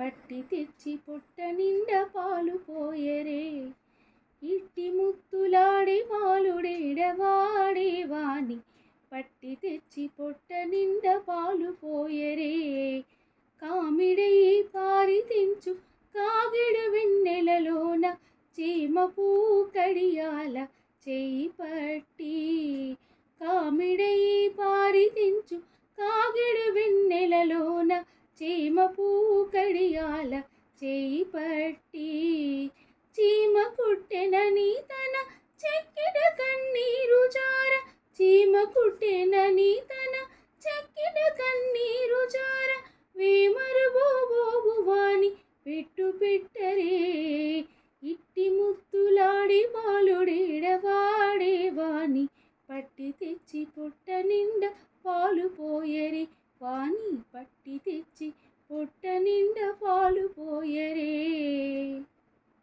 పట్టి తెచ్చి పొట్ట నిండా పాలు పోయరే. ఇట్టి ముత్తులాడి మాలుడేడవాడే వాణి. పట్టి తెచ్చి పొట్ట నిండా పాలు పోయరే. కామిడై పారి తెంచు కాగిడు వెన్నెలలోన చీమ పూ కడియాల చేయి పట్టి. కామిడై పారి తెంచు కాగిడు వెన్నెలలో చీమ పూ కడియాల చేయి పట్టి చీమ కుట్టెనని తన చెక్కిన కన్నీరు జార చీమ కుట్టెనని తన చెక్కిన కన్నీరు జార వేమరు బోబోబు వాణి పెట్టు పెట్టరే. ఇట్టి ముత్తులాడి బాలుడేడవాడే వాణి పట్టి తెచ్చి పుట్ట నిండా పాలు పోయరే. పట్టి తెచ్చి పొట్ట నిండా పాలు పోయ